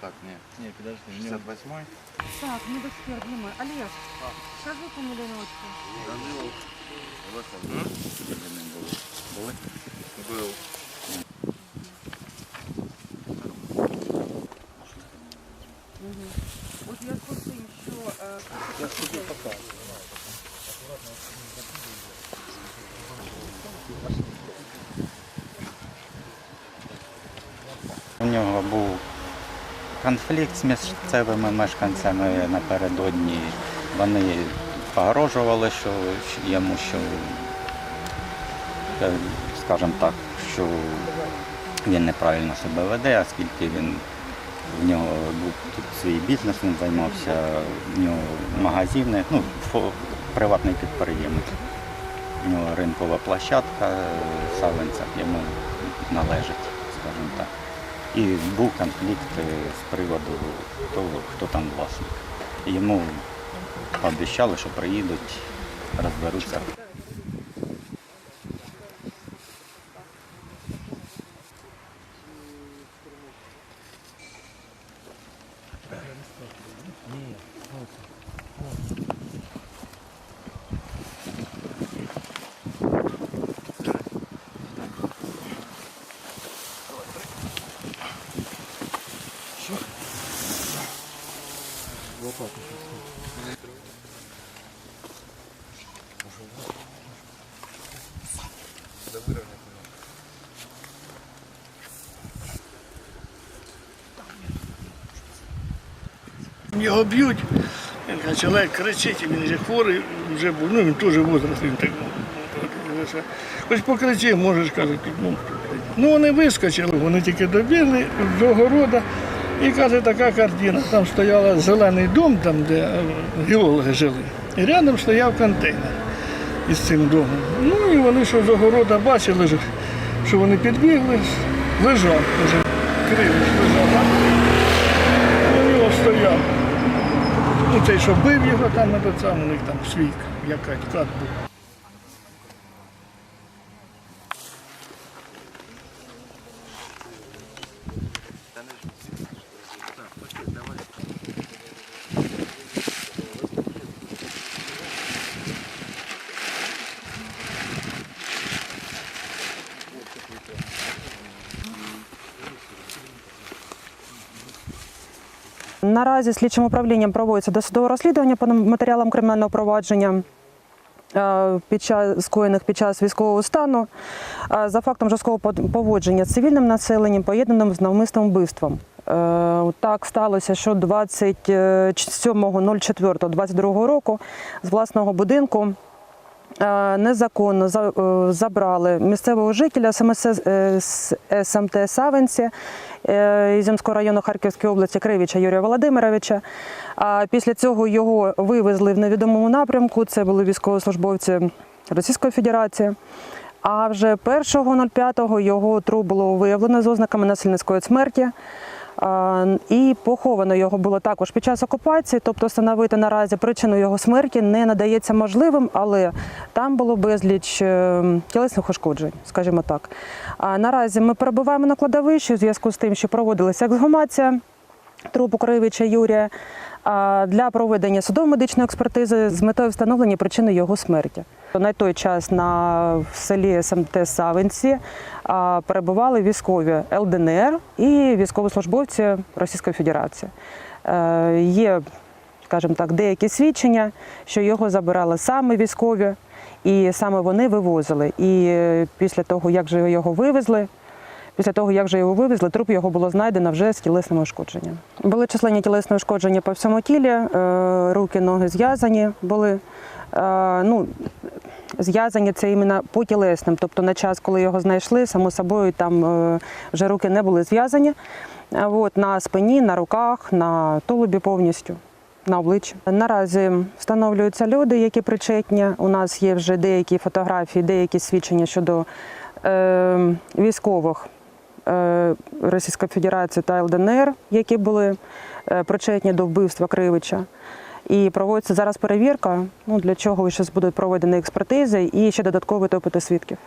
Так, нет. Ні, підожди, в нього 68 Так, ну до сих думаю. Олег, скажи фамилию отче. Були? Был. От я з тим, що е, Я ж тобі У нього був конфлікт з місцевими мешканцями напередодні. Вони погрожували, що йому що, е, скажімо так, що він неправильно себе веде, оскільки він в нього був тут свій бізнес, він займався, в нього магазини, ну, приватний підприємець. У нього ринкова площадка е, в Савинцях йому належить, скажімо так. І був конфлікт е, з приводу того, хто там власник. Йому пообіцяли, що приїдуть, розберуться. Його б'ють, чоловік кричить, і він вже хворий, вже був, ну він теж возраст, він так. Хоч покричи, можеш, каже, ну, вони вискочили, вони тільки добігли до огорода, і каже, така картина. Там стояла зелений дом, там, де е, геологи жили. І рядом стояв контейнер із цим домом. Ну і вони що з огорода бачили, що- вони підбігли, лежав, вже кривий лежав. У нього стояв. Ну, цей, що бив його там, на у них там свій якась кат був. Наразі слідчим управлінням проводиться досудове розслідування по матеріалам кримінального провадження е, під час скоєних під час військового стану е, за фактом жорсткого поводження з цивільним населенням, поєднаним з навмисним вбивством. Е, Так сталося, що 27.04.22 року з власного будинку незаконно е, забрали місцевого жителя СМС е, СМТ Савинці е, Ізюмського району Харківської області Кривича Юрія Володимировича. А після цього його вивезли в невідомому напрямку. Це були військовослужбовці Російської Федерації. А вже 1.05 його труп було виявлено з ознаками насильницької смерті. І поховано його було також під час окупації, тобто встановити наразі причину його смерті не надається можливим, але там було безліч е, тілесних ушкоджень, скажімо так. А наразі ми перебуваємо на кладовищі у зв'язку з тим, що проводилася ексгумація трупу Кривича Юрія для проведення судово-медичної експертизи з метою встановлення причини його смерті. На той час на селі СМТ Савинці перебували військові ЛДНР і військовослужбовці Російської Федерації. Е, Є, скажімо так, деякі свідчення, що його забирали саме військові, і саме вони вивозили. І е, після того, як же його вивезли, Після того, як вже його вивезли, труп його було знайдено вже з тілесними ушкодженнями. Були численні тілесні ушкодження по всьому тілі, е, руки, ноги зв'язані були. Ну, зв'язані це іменно по тілесним. Тобто на час, коли його знайшли, само собою там е, вже руки не були зв'язані. От, на спині, на руках, на тулубі повністю. На обличчі наразі встановлюються люди, які причетні. У нас є вже деякі фотографії, деякі свідчення щодо е, військових е, Російської Федерації та ЛДНР, які були е, причетні до вбивства Кривича. І проводиться зараз перевірка, ну, для чого ще будуть проведені експертизи і ще додаткові допити свідків.